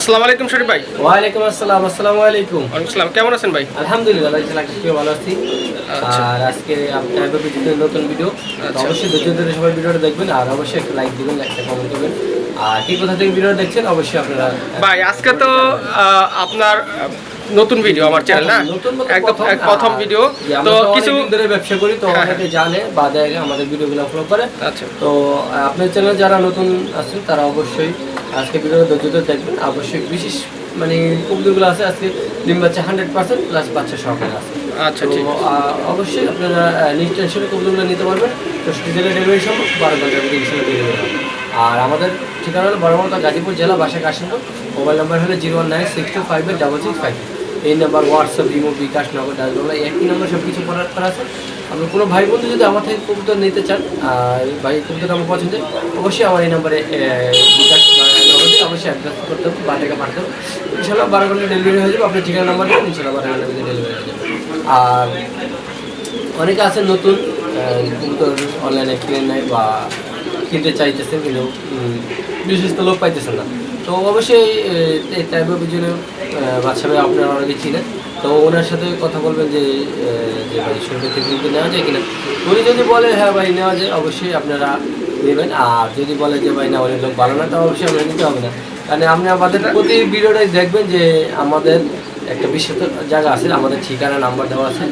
আসসালামু আলাইকুম শরীফ ভাই। ওয়ালাইকুম আসসালাম আসসালামু আলাইকুম। ওয়ালাইকুম আসসালাম কেমন আছেন ভাই? আলহামদুলিল্লাহ আল্লাহ তাআলা ভালো আছি। আচ্ছা। আর আজকে আপনার ভিডিওতে নতুন ভিডিও আচ্ছা। অবশ্যই ধৈর্য ধরে সবাই ভিডিওটা দেখবেন আর অবশ্যই একটা লাইক দিবেন একটা কমেন্ট করবেন। আর কি কোথা থেকে ভিডিওটা দেখছেন অবশ্যই আপনারা ভাই আজকে তো আহ, আপনার নতুন ভিডিও আমার চ্যানেল না? একদম প্রথম ভিডিও তো তো কিছু ধরে ব্যবসা করি তো হ্যাঁ, অনেকে জানে বা দেখে আমাদের ভিডিওগুলো ফলো করে। আচ্ছা। তো আপনার চ্যানেলে যারা নতুন আছেন তারা অবশ্যই আজকে ভিডিওটা ধৈর্য ধরে দেখবেন। অবশ্যই বিশেষ মানে কবুতরগুলো আছে আজকে ডিম বাচ্চা হান্ড্রেড পার্সেন্ট প্লাস বাচ্চা সহকারে আছে। আচ্ছা ঠিক অবশ্যই আপনারা নিশ্চয় কবুতরগুলো নিতে পারবেন। তো জেলা ডেলিভারি সম্ভব বারো ঘণ্টার মধ্যে ইনশাল্লাহ ডেলিভারি হবে। আর আমাদের ঠিকানা হলো বড়মাতা গাজীপুর জেলা বাসা কাশিমপুর। মোবাইল নাম্বার হলো zero one nine six two five double six five এই নাম্বার হোয়াটসঅ্যাপ ইমো বিকাশ নগর ডাকবাংলা এই একই নাম্বার সব কিছু করার করা আছে। আপনি কোনো ভাই বন্ধু যদি আমার থেকে কবুতর নিতে চান আর ভাই কবুতর আমার পছন্দ অবশ্যই আমার এই নাম্বারে বিকাশ অবশ্যই অ্যাড্রেস করতে হবে, বা টাকা পাঠাতে হবে। ইনশাল্লাহ বারো ঘণ্টা ডেলিভারি হয়ে যাবে, আপনার ঠিকানা নাম্বার দেবেন ইনশাল্লাহ বারো ঘণ্টার মধ্যে ডেলিভারি হয়ে যাবে। আর অনেকে আছে নতুন কবুতর অনলাইনে কিনে নেয় বা কিনতে চাইতেছেন কিন্তু বিশেষ তো লোক পাইতেছেন না। তো অবশ্যই এই টাইপের পিছনে বাচ্চা ভাই আপনারা অনেকে চিনেন। তো ওনার সাথে কথা বলবেন যে যে ভাই শরীর থেকে নেওয়া যায় কিনা। উনি যদি বলে হ্যাঁ ভাই, নেওয়া যায়, অবশ্যই আপনারা নেবেন আর যদি বলে যে, ভাই না অনেক লোক ভালো না তো অবশ্যই আমরা নিতে হবে না। কারণ আপনি আমাদের প্রতি ভিডিওটাই দেখবেন যে, আমাদের একটা বিশেষ জায়গা আছে, আমাদের ঠিকানা, নাম্বার দেওয়া আছে।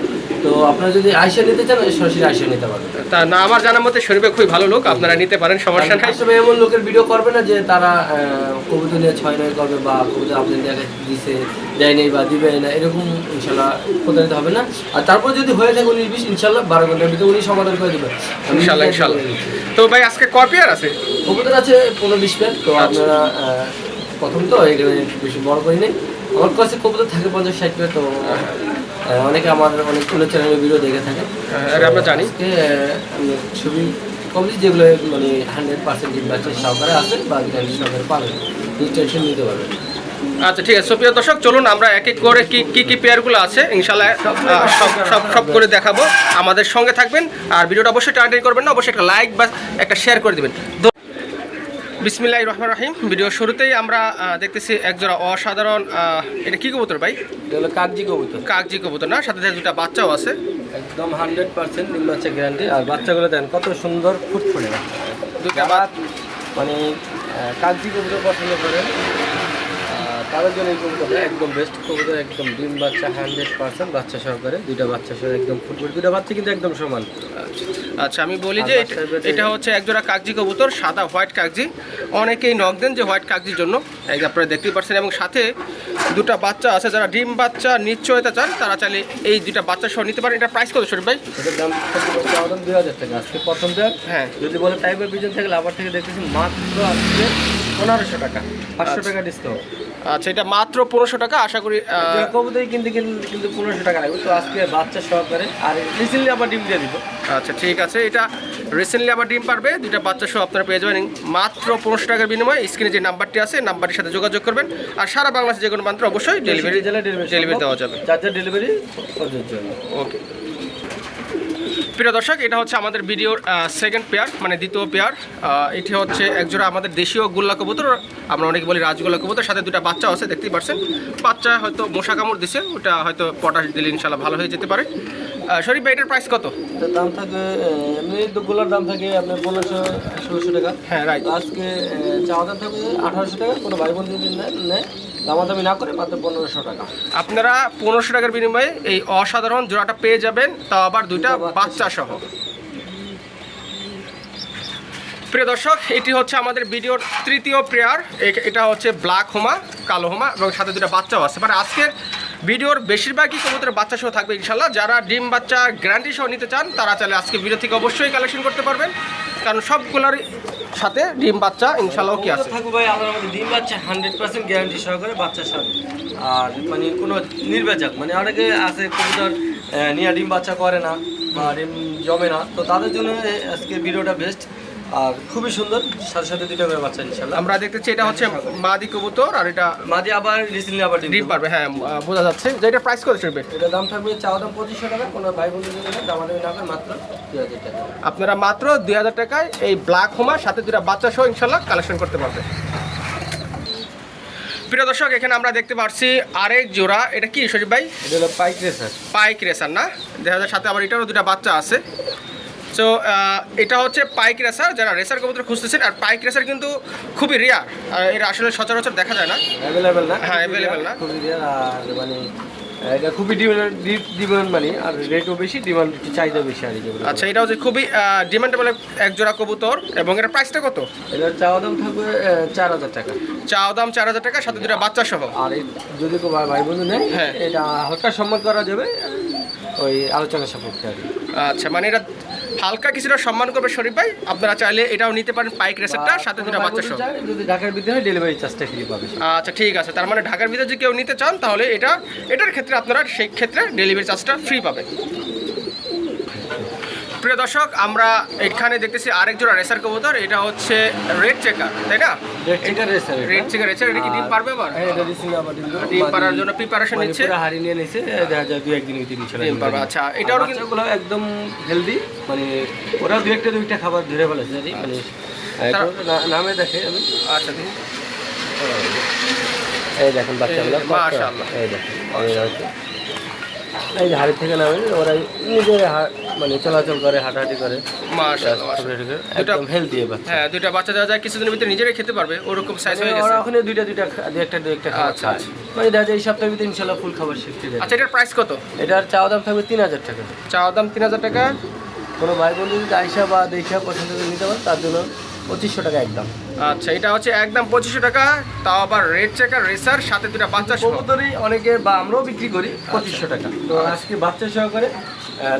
তো আপনারা যদি আইসা নিতে চান সরাসরি আইসা নিতে পারবেন। তা না আমার জানার মতে শরীফ খুবই ভালো লোক আপনারা নিতে পারেন সমস্যা নাই। আসলে এমন লোকের ভিডিও করবে না যে তারা কবুতর নিয়ে ছয় নয় করবে বা কবুতর আপনাদের জায়গায় দিছে দেয় বা দিবে না এরকম ইনশাল্লাহ প্রতারিত হবে না। আর তারপর যদি হয়ে থাকে উনিশ বিশ ইনশাল্লাহ বারো ঘণ্টার ভিতরে উনি সমাধান করে দেবে ইনশাল্লাহ ইনশাল্লাহ। তো ভাই আজকে পেয়ার আছে? কবুতর আছে পনেরো বিশ তো আচ্ছা। আপনারা প্রথম তো এখানে বেশি বড় করি নেই। আমার কাছে কবুতর থাকে পঞ্চাশ ষাট তো অনেকে আমার অনেক কোনো চ্যানেলের ভিডিও দেখে থাকে। হ্যাঁ, আমরা জানি। ছবি কমপ্লিট যেগুলো মানে হান্ড্রেড পার্সেন্ট বাচ্চা সহকারে আছে বা গ্যারান্টি সহকারে পাবেন টেনশন নিতে পারবেন আচ্ছা ঠিক আছে। সুপ্রিয় দর্শক চলুন আমরা এক এক করে কি কি কি পেয়ারগুলো আছে ইনশাল্লাহ সব সব সব করে দেখাবো। আমাদের সঙ্গে থাকবেন। আর ভিডিওটা অবশ্যই টার্গেট করবেন না অবশ্যই একটা লাইক বা একটা শেয়ার করে দেবেন। বিসমিল্লাহ রহমান রাহিম। ভিডিও শুরুতেই আমরা দেখতেছি একজোড়া অসাধারণ এটা কি কবুতর ভাই? এটা হলো কাগজি কবুতর। কাগজি কবুতর না? সাথে দুটা বাচ্চাও আছে। একদম হান্ড্রেড পার্সেন্ট নিম্ন আছে গ্যারান্টি আর বাচ্চাগুলো দেন কত সুন্দর ফুটফুটে দুটা মানে কাকজি কাগজি কবুতর পছন্দ করেন। তাদের জন্য এই কবুতরটা একদম বেস্ট কবুতর একদম ডিম বাচ্চা হান্ড্রেড পার্সেন্ট বাচ্চা সহকারে দুইটা বাচ্চা সহ একদম ফুটফুট দুইটা বাচ্চা কিন্তু একদম সমান। আচ্ছা আমি বলি যে এটা- হচ্ছে একজোড়া কাগজি কবুতর সাদা হোয়াইট কাগজি। অনেকেই নক দেন যে হোয়াইট কাগজির জন্য। এই যে আপনারা দেখতেই পাচ্ছেন এবং সাথে দুটা বাচ্চা আছে যারা ডিম বাচ্চা নিশ্চয়তা চান তারা চাইলে এই দুটা বাচ্চা সহ নিতে পারেন। এটা প্রাইস কত শরীফ ভাই? এটার দাম দুই হাজার টাকা। আজকে প্রথম দেন। হ্যাঁ। যদি বলে টাইপের পিছন থেকে লাভার থেকে দেখতেছি মাত্র আজকে পনেরোশো টাকা। পাঁচশো টাকা ডিসকাউন্ট আচ্ছা এটা মাত্র পনেরোশো টাকা আশা করি কবুতরি কিনতে কিন্তু পনেরোশো টাকা লাগবে। তো আজকে বাচ্চা সহকারে আর রিসেন্টলি আবার ডিম দিয়ে দিব। আচ্ছা ঠিক আছে। এটা রিসেন্টলি আবার ডিম পারবে দুইটা বাচ্চা সহ আপনারা পেয়ে যাবেন। মাত্র পনেরোশো টাকার বিনিময়ে স্ক্রিনে যে নাম্বারটি আছে নাম্বারটির সাথে যোগাযোগ করবেন। আর সারা বাংলাদেশে যে কোনো মাত্র অবশ্যই ডেলিভারি ডেলিভারি ডেলিভারি দেওয়া যাবে। যার যার ডেলিভারি ওকে প্রিয় দর্শক এটা হচ্ছে আমাদের ভিডিওর সেকেন্ড পেয়ার মানে দ্বিতীয় পেয়ার এটি হচ্ছে একজোড়া আমাদের দেশীয় গোল্লা কবুতর আমরা অনেকে বলি রাজগোল্লা কবুতর সাথে দুটা বাচ্চা আছে দেখতেই পারছেন। বাচ্চা হয়তো মশা কামড় দিছে ওটা হয়তো পটাশ দিলে ইনশাল্লাহ ভালো হয়ে যেতে পারে। শরীফ ভাই এটার প্রাইস কত? দাম থাকে এমনি দুগুলোর দাম থাকে আপনার পনেরোশো ষোলোশো টাকা। হ্যাঁ রাইট আজকে চাওয়া দাম থাকে আঠারোশো টাকা কোনো ভাই বোন যদি নেয় দামাদামি না করে মাত্র পনেরোশো টাকা। আপনারা পনেরোশো টাকার বিনিময়ে এই অসাধারণ জোড়াটা পেয়ে যাবেন তাও আবার দুইটা বাচ্চা সহ প্রিয় দর্শক, এটি হচ্ছে আমাদের ভিডিওর তৃতীয় প্লেয়ার এটা হচ্ছে ব্ল্যাক হোমা, কালো হোমা এবং সাথে দুটা বাচ্চাও আছে। মানে আজকের ভিডিওর বেশিরভাগই কবুতরের বাচ্চা সহ থাকবে ইনশাল্লাহ যারা ডিম বাচ্চা গ্যারান্টি সহ নিতে চান, তারা চাইলে আজকে ভিডিও থেকে অবশ্যই কালেকশন করতে পারবেন। কারণ সবগুলোর সাথে ডিম বাচ্চা ইনশাল্লাহ কি আছে। থাকবে ভাই আমার মধ্যে ডিম বাচ্চা হান্ড্রেড পার্সেন্ট গ্যারান্টি সহকারে বাচ্চার সাথে। আর মানে কোনো নির্বাচক মানে অনেকে আছে কবুতর নিয়ে ডিম বাচ্চা করে না। বা ডিম জমে না। তো তাদের জন্য আজকে ভিডিওটা বেস্ট আর খুবই সুন্দর। সাথে সাথে দুটো করে বাচ্চা ইনশাল্লাহ। আমরা দেখতেছি এটা হচ্ছে মাদি কবুতর আর এটা মাদি আবার রিসেন্টলি আবার ডিম পারবে হ্যাঁ বোঝা যাচ্ছে। যে এটা প্রাইস কত চলবে? এটা দাম থাকবে চাওয়া দাম পঁচিশশো টাকা কোনো ভাই বন্ধু যদি নেয় দামাদামি না মাত্র দুই হাজার টাকা। আপনারা মাত্র দুই হাজার টাকায় এই ব্ল্যাক হোমার সাথে দুটা বাচ্চা সহ ইনশাল্লাহ কালেকশন করতে পারবেন প্রিয় দর্শক এখানে আমরা দেখতে পাচ্ছি আরেক জোড়া। এটা কি শরীফ ভাই? পাইক রেসার। পাইক রেসার না? দেখা যায় সাথে আবার এটারও দুটা বাচ্চা আছে। সো এটা হচ্ছে পাইক রেসার যারা রেসার কবুতর খুঁজতেছেন। আর পাইক রেসার কিন্তু খুবই রেয়ার এটা আসলে সচরাচর দেখা যায় না। অ্যাভেলেবেল না? হ্যাঁ, অ্যাভেলেবেল না। খুবই রেয়ার আর মানে এটা খুবই ডিমান্ড ডিমান্ড মানে আর রেটও বেশি ডিমান্ড চাহিদা বেশি আর কি আচ্ছা এটা হচ্ছে খুবই ডিমান্ডেবল এক জোড়া কবুতর এবং এর প্রাইসটা কত? এটার চাওয়া দাম থাকবে চার হাজার টাকা। চাওয়া দাম চার হাজার টাকা সাথে দুটা বাচ্চা সহ। আর যদি ভাই- বন্ধু নেয় হ্যাঁ। এটা হালকা সম্মান করা যাবে ওই আলোচনা সাপেক্ষে আর। আচ্ছা মানে এটা হালকা কিছুটা সম্মান করবে শরীফ ভাই। আপনারা চাইলে এটাও নিতে পারেন পাইক রেসারটা সাথে দুটা বাচ্চা সহ। যদি ঢাকার ভিতরে হয় ডেলিভারি চার্জটা ফ্রি পাবে আচ্ছা ঠিক আছে। তার মানে ঢাকার ভিতরে যদি কেউ নিতে চান তাহলে এটা এটার ক্ষেত্রে আপনারা সেই ক্ষেত্রে ডেলিভারি চার্জটা ফ্রি পাবেন। প্রিয় দর্শক আমরা এখানে দেখতেছি আরেক জোড়া রেসার কবুতর এটা হচ্ছে রেড চেকার তাই না? Red checker racer red checker racer এটা কি ডিম পারবে আবার? হ্যাঁ এটা রিসিং আবার ডিম ডিম পারার জন্য প্রিপারেশন নিচ্ছে। পুরো হাড়ি নিয়ে নিছে দেখা যায় দুই একদিন তিন ইনশাল্লাহ ডিম পারবে আচ্ছা এটাও কিন্তু বাচ্চাগুলো একদম হেলদি মানে ওরা দুই একটা দুইটা খাবার ধরে ফেলেছে। আর মানে নামে দেখে আমি। আচ্ছা দেখি। এই দেখেন বাচ্চাগুলো। মাশাআল্লাহ। এই দেখেন এই হাড়ি থেকে নামে ওরা নিজের মানে চলাচল করে হাঁটাহাঁটি করে। একদম হেলদি হ্যাঁ দুইটা বাচ্চা দেওয়া যায় কিছুদিনের ভিতরে নিজেরাই খেতে পারবে ওরকম সাইজ হয়ে মানে গেছে। ওরা ওখানে দুইটা দুইটা দুই একটা দুই একটা আচ্ছা, আচ্ছা। মানে দেখা যায় এই সপ্তাহের ভিতরে ইনশাল্লাহ ফুল খাবার শিখতে যায় আচ্ছা এটার প্রাইস কত? এটার চাওয়া দাম থাকবে তিন হাজার টাকা। চাওয়া দাম তিন হাজার টাকা? কোনো ভাই বন্ধু যদি আইসা বা দেখা পছন্দ করে নিতে পারে তার জন্য পঁচিশশো টাকা একদম। আচ্ছা এটা হচ্ছে একদম পঁচিশশো টাকা তাও আবার রেড চেকার রেসার সাথে দুটা বাচ্চা কবুতরই অনেকে বা আমরাও বিক্রি করি পঁচিশশো টাকা। তো আজকে বাচ্চা সহকারে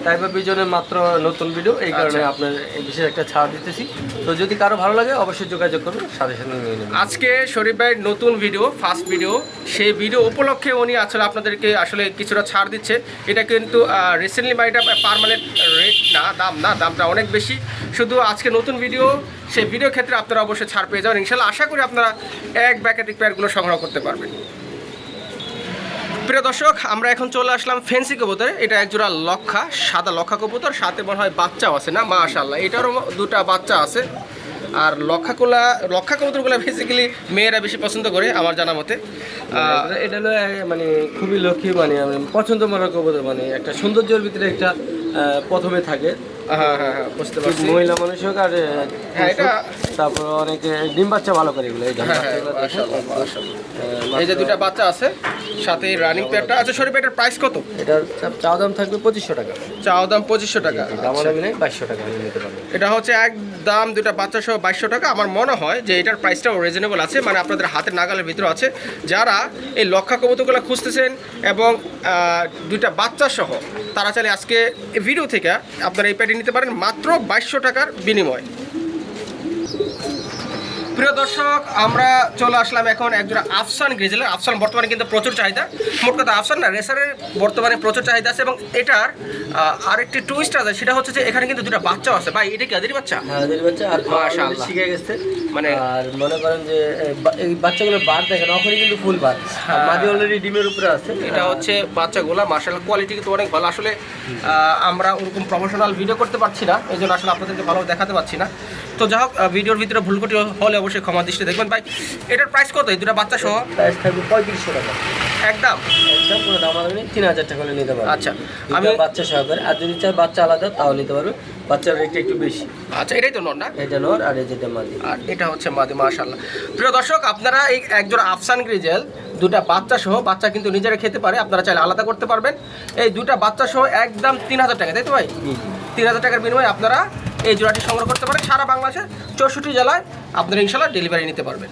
টাইপের বিজনের মাত্র নতুন ভিডিও এই কারণে আচ্ছা। আপনার এই বিশেষ একটা ছাড় দিতেছি। তো যদি কারও ভালো লাগে অবশ্যই যোগাযোগ করবেন সাথে সাথে নিয়ে নেবেন। আজকে শরীফ ভাইয়ের নতুন ভিডিও ফার্স্ট ভিডিও সেই ভিডিও উপলক্ষে উনি আসলে আপনাদেরকে আসলে কিছুটা ছাড় দিচ্ছে। এটা কিন্তু রিসেন্টলি বা এটা পারমানেন্ট রেট না দাম না দামটা অনেক বেশি। শুধু আজকে নতুন ভিডিও সেই ভিডিও ক্ষেত্রে আপনারা অবশ্যই ছাড় পেয়ে যাবেন। ইনশাল্লাহ আশা করি আপনারা এক ব্যাকাতিক পেয়ারগুলো সংগ্রহ করতে পারবেন। প্রিয় দর্শক, আমরা এখন চলে আসলাম ফেন্সি কবুতরে। এটা একজোড়া লক্ষা, সাদা লক্ষা কবুতর, সাথে মনে হয় বাচ্চাও আছে না? মা মাশাল্লাহ এটারও দুটা বাচ্চা আছে। আর লক্ষাকুলা, লক্ষা কবুতরগুলো বেসিক্যালি মেয়েরা বেশি পছন্দ করে, আমার জানা মতে। এটা হলো মানে খুবই লক্ষ্মী মানে পছন্দ মনে কবুতর মানে একটা সৌন্দর্যের ভিতরে একটা প্রথমে থাকে। হ্যাঁ হ্যাঁ হ্যাঁ বুঝতে পারছি। মহিলা মানুষ হোক আর হ্যাঁ, এটা- তারপর অনেকে ডিম বাচ্চা ভালো করে এগুলো এই দেখেন, হ্যাঁ, হ্যাঁ, এই যে দুটা বাচ্চা আছে সাথে রানিং পেয়ারটা আচ্ছা এটার প্রাইস কত? এটার দাম থাকবে পঁচিশশো টাকা। চাও দাম পঁচিশশো টাকা দাম দামি বাইশশো টাকা নিতে পারবেন এটা হচ্ছে একদম দুটা বাচ্চা সহ বাইশশো টাকা। আমার মনে হয় যে এটার প্রাইসটাও রিজনেবল আছে মানে আপনাদের হাতের নাগালের ভিতরে আছে। যারা এই লক্ষা কবুতরগুলো খুঁজতেছেন এবং দুইটা বাচ্চা সহ তারা চাইলে আজকে ভিডিও থেকে আপনারা এই প্যাডটি নিতে পারেন মাত্র বাইশশো টাকার বিনিময়। প্রিয় দর্শক আমরা চলে আসলাম এখন একজন আফসান গ্রিজেলের। আফসান বর্তমানে কিন্তু প্রচুর চাহিদা। মোট কথা আফসান না রেসারের বর্তমানে প্রচুর চাহিদা আছে এবং এটার আরেকটি টুইস্ট আছে সেটা হচ্ছে যে এখানে কিন্তু দুটা বাচ্চাও আছে। ভাই এটা কি আদির বাচ্চা? হ্যাঁ ওদের বাচ্চা আর মাশাআল্লাহ। শিখে গেছে। মানে- আর মনে করেন যে এই বাচ্চাগুলো বার দেখেন ওখানে কিন্তু ফুল বার হ্যাঁ। মাদি অলরেডি ডিমের উপরে আছে। এটা হচ্ছে বাচ্চাগুলা মার্শাল কোয়ালিটি কিন্তু অনেক ভালো। আসলে আহ, আমরা ওরকম প্রফেশনাল ভিডিও করতে পারছি না এই জন্য আসলে আপনাদেরকে ভালো দেখাতে পারছি না। তো যাই হোক ভিডিওর ভিতরে ভুল ত্রুটি হলে অবশ্যই ক্ষমা দৃষ্টি দেখবেন। ভাই এটার প্রাইস কত? এই দুটো বাচ্চা সহ? প্রাইস থাকবে পঁয়ত্রিশশো টাকা। একদম। একদম কোনো দাম আলাদা নেই তিন হাজার টাকা হলে নিতে পারবে। আচ্ছা, আমি বাচ্চা সহকারে আর যদি চাই বাচ্চা আলাদা তাও নিতে পারবে। বাচ্চার রেটটা একটু বেশি। আচ্ছা এটাই তো নন না? এটা নর আর এই যেটা মাদি। আর এটা হচ্ছে মাদি মাশাল্লাহ প্রিয় দর্শক আপনারা এই একজন আফসান গ্রিজেল দুটা বাচ্চা সহ বাচ্চা কিন্তু নিজেরা খেতে পারে আপনারা চাইলে আলাদা করতে পারবেন। এই দুটা বাচ্চা সহ একদম তিন হাজার টাকা তাই তো ভাই? তিন হাজার টাকার বিনিময়ে আপনারা এই জোড়াটি সংগ্রহ করতে পারেন। সারা বাংলাদেশে চৌষট্টি জেলায় আপনারা ইনশাল্লাহ ডেলিভারি নিতে পারবেন।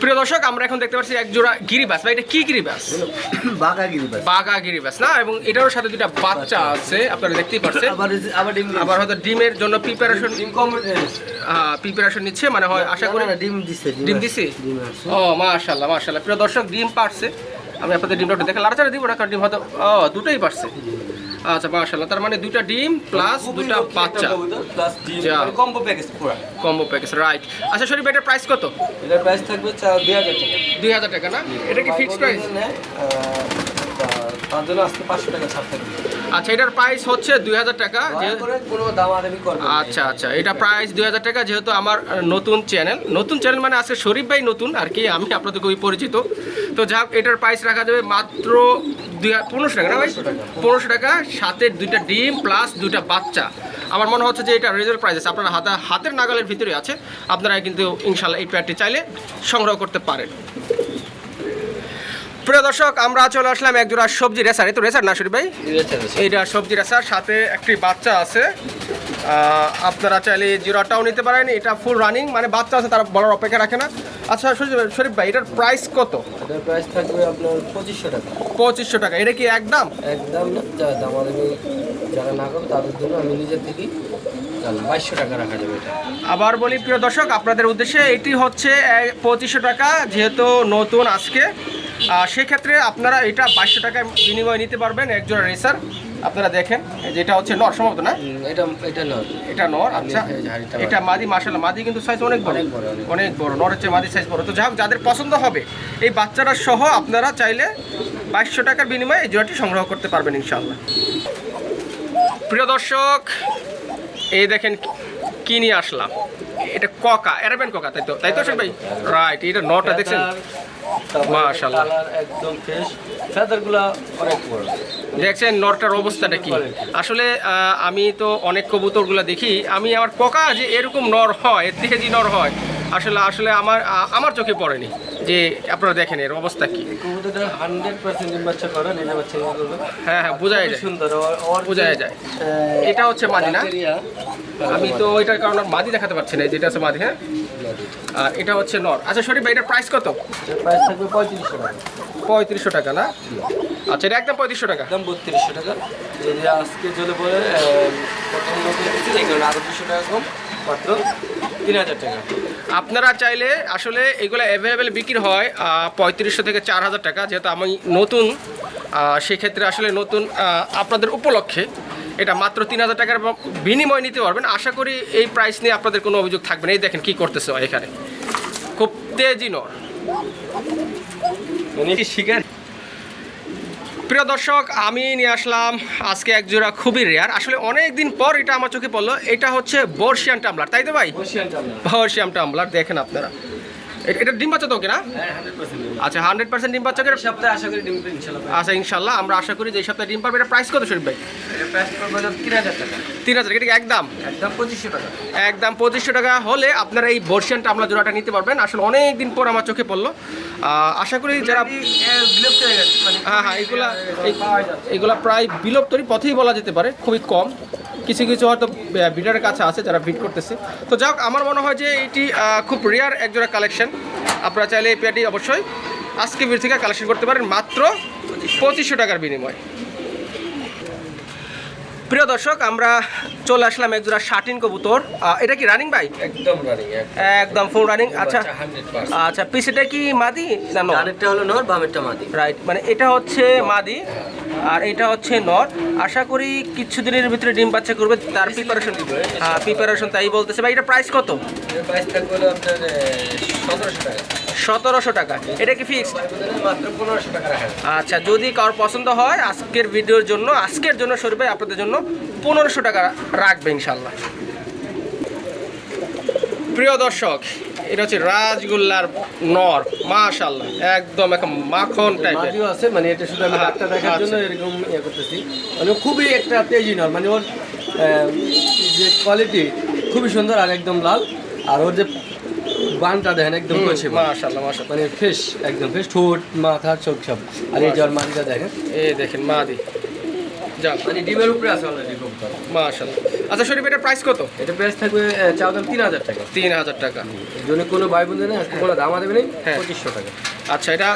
প্রিয় দর্শক আমরা এখন দেখতে পাচ্ছি এক জোড়া গিরিবাস। বা এটা কি গিরিবাস? বাঘা গিরি বাস বাঘা গিরিবাস না? এবং এটার সাথে দুটা বাচ্চা আছে আপনারা দেখতেই পাচ্ছেন আবার হয়তো ডিমের জন্য প্রিপারেশন ডিম কম প্রিপারেশন নিচ্ছে মানে হয় আশা করি না, ডিম দিছে ডিম দিছে ও মাশাল্লাহ মাশাল্লাহ প্রিয় দর্শক ডিম পারছে। আমি আপনাদের ডিমটা একটু দেখে লাড়াচাড়া দিব না কারণ ডিম হয়তো ও দুটোই পারছে। আচ্ছা মাশাল্লাহ তার মানে দুইটা ডিম প্লাস দুইটা বাচ্চা। প্লাস ডিম আর কম্বো প্যাকেজ পুরো। কম্বো প্যাকেজ রাইট আচ্ছা শরীফ এটার প্রাইস কত? এটার প্রাইস থাকবে চা দুই হাজার টাকা। দুই হাজার টাকা না? এটা কি ফিক্সড প্রাইস তার জন্য আজকে পাঁচশো টাকা ছাড় থাকবে। আচ্ছা এটার প্রাইস হচ্ছে দুই হাজার টাকা যে-। আচ্ছা আচ্ছা এটা প্রাইস দুই হাজার টাকা যেহেতু আমার নতুন চ্যানেল নতুন চ্যানেল মানে আজকে শরীফ ভাই নতুন আর কি আমি আপনাদের খুবই পরিচিত। তো যাক এটার প্রাইস রাখা যাবে মাত্র দুই পনেরোশো টাকা না ভাই? পনেরোশো টাকা। সাথে দুইটা ডিম প্লাস দুইটা বাচ্চা। আমার মনে হচ্ছে যে এটা রেজাল্ট প্রাইস আছে। আপনার হাতে হাতের নাগালের ভিতরে আছে। আপনারা কিন্তু ইনশাল্লাহ এই প্যাডটি চাইলে সংগ্রহ করতে পারেন। প্রিয় দর্শক আমরা চলে আসলাম এক জোড়া সবজি রেসার। এই তো রেসার না শরীফ ভাই? এইটা সবজি রেসার সাথে একটি বাচ্চা আছে। আপনারা চাইলে জিরাটাও নিতে পারেন। এটা ফুল রানিং মানে বাচ্চা আছে তারা বলার অপেক্ষা রাখে না। আচ্ছা শরীফ- ভাই এটার প্রাইস কত? এটার প্রাইস থাকবে আপনার পঁচিশশো টাকা। পঁচিশশো টাকা। এটা কি একদম একদম যারা না করবে তাদের জন্য আমি নিজের থেকেই বাইশশো টাকা রাখা যাবে এটা। আবার বলি প্রিয় দর্শক আপনাদের উদ্দেশ্যে এটি হচ্ছে পঁচিশশো টাকা যেহেতু নতুন আজকে। সেক্ষেত্রে আপনারা এটা বাইশশো টাকায় বিনিময়ে নিতে পারবেন একজোড়া রেসার। আপনারা দেখেন যেটা হচ্ছে নর সম্ভবত না? এটা এটা নয় এটা নর আচ্ছা। এটা মাদি মাসাল্লাহ মাদি কিন্তু সাইজ অনেক বড়। অনেক বড়। নর হচ্ছে মাদি সাইজ বড়। তো যাই যাদের পছন্দ হবে এই বাচ্চারা সহ আপনারা চাইলে বাইশশো টাকার বিনিময়ে এই জোড়াটি সংগ্রহ করতে পারবেন ইনশাল্লাহ প্রিয় দর্শক এই দেখেন কি নিয়ে আসলাম? এটা ককা অ্যারাবিয়ান ককা তাই তো? তাই তো ভাই? রাইট এটা নটা দেখছেন? মাশাআল্লাহ। একদম ফ্রেশ ফেদারগুলো অনেক বড়। দেখছেন নরটার অবস্থাটা কি? আসলে আমি তো অনেক কবুতরগুলো দেখি। আমি আমার ককা যে এরকম নর হয় তেজি নর হয় আসলে আসলে আমার আমার চোখে পড়েনি যে আপনারা দেখেন এর অবস্থা কি। হ্যাঁ হ্যাঁ বোঝাই যায়। সুন্দর। বোঝাই যায়। এটা হচ্ছে মাদি না? আমি তো ওইটার কারণে মাদি দেখাতে পারছি না যেটা আছে মাদি হ্যাঁ? আর এটা হচ্ছে নর। আচ্ছা শরীফ ভাই এটার প্রাইস কত? প্রাইস থাকবে পঁয়ত্রিশশো টাকা। পঁয়ত্রিশশো টাকা না? আচ্ছা এটা একদম পঁয়ত্রিশশো টাকা। একদম বত্রিশশো টাকা। আজকে চলে বলে আরও দুশো টাকা কম মাত্র তিন হাজার টাকা। আপনারা চাইলে আসলে এগুলো অ্যাভেলেবেল বিক্রি হয় পঁয়ত্রিশশো থেকে চার হাজার টাকা যেহেতু আমি নতুন সেক্ষেত্রে আসলে নতুন আপনাদের উপলক্ষে এটা মাত্র তিন হাজার টাকার বিনিময় নিতে পারবেন। আশা করি এই প্রাইস নিয়ে আপনাদের কোনো অভিযোগ থাকবে না। এই দেখেন কী করতেছে এখানে। খুব তেজি নর। কি শিকার? প্রিয় দর্শক আমি নিয়ে আসলাম আজকে এক জোড়া খুবই রেয়ার আসলে অনেক দিন পর এটা আমার চোখে পড়ল। এটা হচ্ছে বর্ষিয়ান টাম্বলার তাই তো ভাই? বর্ষিয়ান টাম্বলার দেখেন আপনারা। এটা- ডিম বাচ্চা তো ওকে না? হ্যাঁ আচ্ছা হান্ড্রেড পার্সেন্ট ডিম বাচ্চাকে সপ্তাহে আশা করি ডিম আচ্ছা ইনশাল্লাহ আমরা আশা করি যে এই সপ্তাহে ডিম পারবে এটা প্রাইস কত শরীফ ভাই তিন হাজার এটা একদম একদম পঁচিশশো টাকা। একদম পঁচিশশো টাকা হলে আপনারা এই বর্ষিয়ান টামলা জোড়াটা নিতে পারবেন। আসলে অনেক দিন পর আমার চোখে পড়ল। আশা করি যারা হয়ে মানে হ্যাঁ হ্যাঁ এগুলা এগুলা প্রায় বিলুপ্তরই পথেই বলা যেতে পারে খুবই কম। কিছু কিছু হয়তো ভিডারের কাছে আছে যারা ভিড করতেছে। তো যাক আমার মনে হয় যে এটি খুব রেয়ার একজোড়া কালেকশন আপনারা চাইলে এই পেয়ারটি অবশ্যই আজকে ভিড় থেকে কালেকশন করতে পারেন মাত্র পঁচিশশো টাকার বিনিময়। প্রিয় দর্শক আমরা চলে আসলাম একজোড়া শাটিন কবুতর। এটা কি রানিং ভাই? একদম রানিং একদম। ফুল রানিং আচ্ছা। আচ্ছা পিসিটা কি মাদি না নর? ডানেরটা হলো নর বামেরটা মাদি। রাইট মানে এটা হচ্ছে মাদি। আর এটা হচ্ছে নর আশা করি কিছু দিনের ভিতরে ডিম বাচ্চা করবে তার প্রিপারেশন হ্যাঁ প্রিপারেশন তাই বলতেছে। ভাই এটা প্রাইস কত? সতেরোশো টাকা। এটা কি ফিক্সড আচ্ছা যদি কারোর পছন্দ হয় আজকের ভিডিওর জন্য আজকের জন্য শরীফ আপনাদের জন্য পনেরোশো টাকা রাখবে ইনশাল্লাহ প্রিয় দর্শক এটা হচ্ছে রাজগোল্লার নর মাশাল্লাহ একদম এখন মাখন টাইপের আছে মানে এটা শুধু আমি আচ্ছা, ডাক্তার দেখার জন্য আচ্ছা। এরকম ইয়ে করতেছি। মানে খুবই একটা তেজি নর মানে ওর আহ, যে কোয়ালিটি খুবই সুন্দর আর একদম লাল আর ওর যে বানটা দেখেন একদম কষে বান। মাশাল্লাহ মাশাল্লাহ মানে ফ্রেশ একদম ফ্রেশ ঠোঁট মাথা চোখ সব। আর এই জ্বর মাটিটা দেখেন। এই দেখেন মাদি। যাক। মানে ডিমের উপরে আছে অলরেডি কবুতর মাশাল্লাহ আচ্ছা শরীফ এটা প্রাইস কত? এটা প্রাইস থাকবে চাও দাম তিন হাজার টাকা। তিন হাজার টাকা। যদি কোনো ভাই বোনদের না আজকে দাম দেবে নেই হ্যাঁ। পঁচিশশো টাকা। আচ্ছা এটা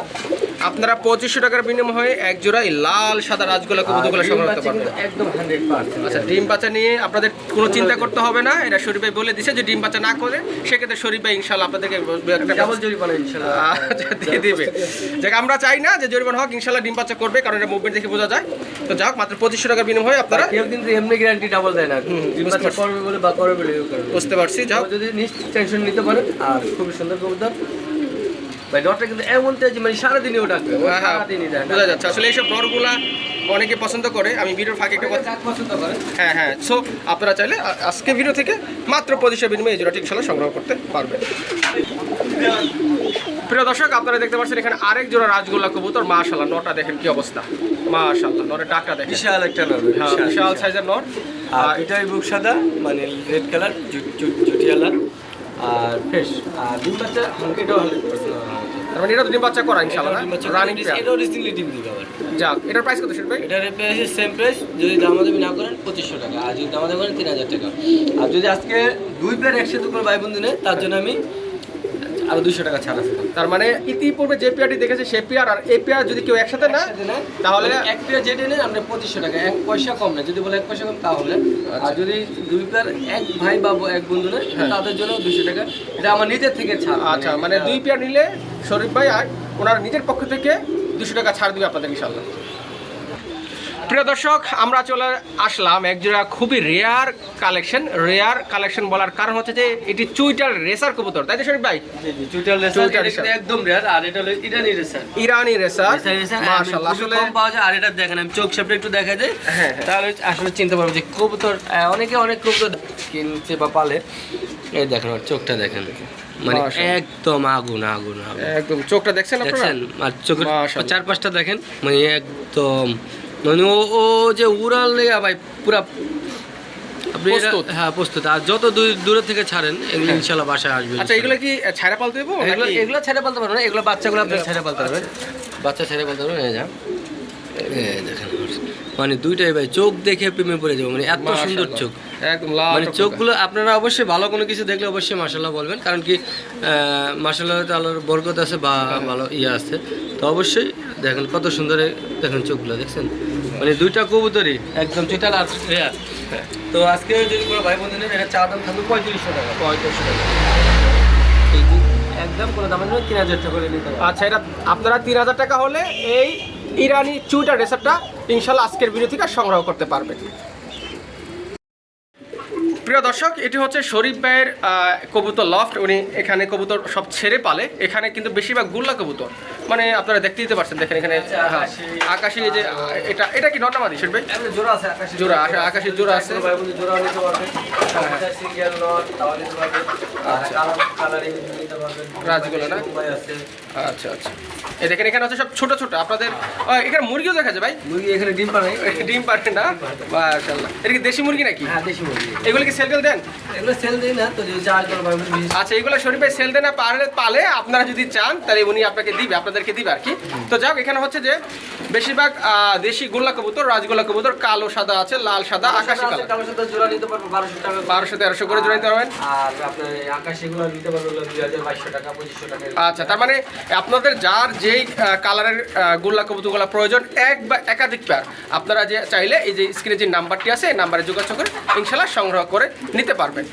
আপনারা পঁচিশশো টাকার বিনিময়ে এক জোড়া লাল সাদা রাজগোলা কবুতরগুলো সংগ্রহ করতে পারবেন। একদম আচ্ছা ডিম বাচ্চা নিয়ে আপনাদের কোনো চিন্তা করতে হবে না। এটা শরীফ ভাই বলে দিছে যে ডিম বাচ্চা না করে সেক্ষেত্রে শরীফ ভাই ইনশাল্লাহ আপনাদেরকে একটা ডাবল জরিমানা আচ্ছা দিয়ে দিবে। যাক আমরা চাই না যে জরিমান হোক ইনশাল্লাহ ডিম বাচ্চা করবে কারণ এটা মুভমেন্ট দেখে বোঝা যায়। তো যাক মাত্র পঁচিশশো টাকার বিনিময়ে আপনারা কেউ কিন্তু এমনি গ্যারান্টি ডাবল দেয় না। ডিম বাচ্চা। করবে বলে বা করবে বুঝতে পারছি তো যদি নিশ্চিত টেনশন নিতে পারেন আর খুবই সুন্দর কবুতর। ভাই নটটা কিন্তু এমন তেজ মানে সারাদিনই ডাকবে হ্যাঁ, হ্যাঁ, সারাদিনই বোঝা যাচ্ছে। আসলে এইসব নরগুলা অনেকে পছন্দ করে। আমি ভিডিওর ফাঁকে একটা কথা পছন্দ করে। হ্যাঁ হ্যাঁ। সো আপনারা চাইলে আজকে ভিডিও থেকে মাত্র পঁচিশশো বিনিময়ে এই জোড়াটি ইনশাল্লাহ সংগ্রহ করতে পারবেন। প্রিয় দর্শক আপনারা দেখতে পাচ্ছেন এখানে আরেক জোড়া রাজগোল্লা কবুতর। মাশাল্লাহ নটা দেখেন কি অবস্থা। মাশাল্লাহ নরের ডাকটা দেখেন। বিশাল একটা নর হ্যাঁ, বিশাল সাইজের নর। আর এটাই বুক সাদা মানে রেড কালার জুটিয়ালা। আর ফ্রেশ। আর ডিম বাচ্চা এটাও পার্সেন্ট তার মানে এটা তো ডিম বাচ্চা করা ইনশাআল্লাহ রানিং এটা রিসেন্টলি ডিম দিবে আবার যাক এটার প্রাইস কত শুনবে এটার প্রাইস সেম প্রাইস যদি দামাদামি না করেন পঁচিশশো টাকা আর যদি দামাদামি করেন তিন হাজার টাকা। আর যদি আজকে দুই পেয়ার একসাথে কোনো ভাই বন্ধু নেয় তার জন্য আমি আরও দুশো টাকা ছাড় আছে। তার মানে ইতিপূর্বে যে পেয়ারটি দেখেছে সে পেয়ার আর এই পেয়ার যদি কেউ একসাথে না তাহলে মানে এক পেয়ার যেটা নেন আমরা পঁচিশশো টাকা এক পয়সা কম না যদি বলে এক পয়সা কম তাহলে আর যদি দুই পেয়ার এক ভাই বা এক বন্ধু নেয় তাদের জন্য দুশো টাকা। এটা আমার নিজের থেকে ছাড়। আচ্ছা মানে দুই পেয়ার নিলে শরীফ ভাই আর ওনার নিজের পক্ষ থেকে দুশো টাকা ছাড় দিবে আপনাদের ইনশাল্লাহ প্রিয় দর্শক আমরা চলে আসলাম একজোড়া খুবই রেয়ার কালেকশন রেয়ার কালেকশন বলার কারণ হচ্ছে যে এটি চুইটার রেসার কবুতর তাই তো শরীফ ভাই? চুইটার এটা একদম রেয়ার আর এটা হলো Irani racer. Irani racer racer racer মাশাআল্লাহ আসলে কম পাওয়া যায় আর এটা দেখেন আমি চোখ সাপটা একটু দেখা যায় হ্যাঁ, হ্যাঁ। তাহলে আসলে চিনতে পারব যে কবুতর অনেকে অনেক কবুতর কিনছে বা পালে। এই দেখেন চোখটা দেখেন। মানে একদম আগুন আগুন একদম চোখটা দেখছেন আপনারা? দেখছেন? আর চোখের চার পাঁচটা দেখেন মানে একদম মানে ও ও যে উড়াল লেগা ভাই পুরা আপনি হ্যাঁ প্রস্তুত। আর যত দূর- থেকে ছাড়েন এগুলো ইনশাল্লাহ বাসায় আসবে আচ্ছা এগুলো কি ছাড়া পালতে দেবো এগুলো? এগুলো ছেড়ে পালতে পারবেন না এগুলো বাচ্চাগুলো আপনি ছেড়ে পালতে পারবেন। বাচ্চা ছেড়ে পালতে পারবেন এই যা। দেখেন মানে দুইটাই ভাই চোখ দেখে প্রেমে পড়ে যাব মানে এত সুন্দর চোখ। একদম মানে টকটকে। চোখগুলো আপনারা অবশ্যই ভালো কোনো কিছু দেখলে অবশ্যই মাসাল্লাহ বলবেন কারণ কি মাসাল্লাহ আলোর বরকত আছে বা ভালো ইয়ে আছে। তো অবশ্যই দেখেন কত সুন্দর দেখেন চোখগুলো দেখছেন? মানে দুইটা কবুতরই। একদম চোটাল আর রেয়ার। তো আজকে যদি কোনো ভাই বন্ধু নেন এটা চা দাম থাকবে পঁয়ত্রিশশো টাকা। পঁয়ত্রিশশো টাকা। একদম কোনো দামের জন্য তিন হাজার টাকা করে নিতে আচ্ছা এটা আপনারা তিন হাজার টাকা হলে এই ইরানি চুইটার রেসারটা ইনশাল্লাহ আজকের ভিডিও থেকে সংগ্রহ করতে পারবেন। প্রিয় দর্শক এটি হচ্ছে শরীফ ভাইয়ের কবুতর লফট। উনি এখানে কবুতর সব ছেড়ে পালে। এখানে কিন্তু বেশিরভাগ গুল্লা কবুতর। মানে আপনারা দেখতে দিতে পারছেন দেখেন এখানে হ্যাঁ, আকাশি যে এটা এটা কি নটামাদি শরীফ ভাই জোড়া আছে আকাশি জোড়া, আকা- আকাশি জোড়া আছে। কোনো ভাই বন্ধু জোড়াও নিতে পারবেন। সিঙ্গেল নট তাও নিতে পারবেন। নিতে পারবেন। রাজগোলা না? আছে। আচ্ছা আচ্ছা। এই দেখেন এখানে হচ্ছে সব ছোট ছোট। আপনাদের এখানে মুরগিও দেখা যায় ভাই? মুরগি এখানে ডিম পারে ডিম পারে না? মাশাআল্লাহ। এটা কি দেশি মুরগি নাকি? হ্যাঁ দেশি মুরগি। এগুলো কি সেল দেন? এগুলো সেল দিই না তো যা আচ্ছা এগুলো শরীফ ভাই সেল দেন না পারলে পালে আপনারা যদি চান তাহলে উনি আপনাকে দিবে। আপনাদেরকে দিবে আর কি। তো যাক এখানে হচ্ছে যে বেশিরভাগ দেশি গোল্লা কবুতর রাজগোল্লা কবুতর কালো সাদা আছে লাল সাদা আকাশি জোড়া নিতে পারব বারোশো টাকা করে। বারোশো তেরোশো করে জোড়া নিতে পারবেন। আর আপনার আকাশিগুলো নিতে পারব দুই টাকা পঁচিশশো টাকা আচ্ছা তার মানে আপনাদের যার যেই কালারের গোল্লা কবুতরগুলো প্রয়োজন এক বা একাধিক পেয়ার আপনারা যে চাইলে এই যে স্ক্রিনে যে নাম্বারটি আছে এই নাম্বারে যোগাযোগ করে ইনশাল্লাহ সংগ্রহ করে নিতে পারবেন।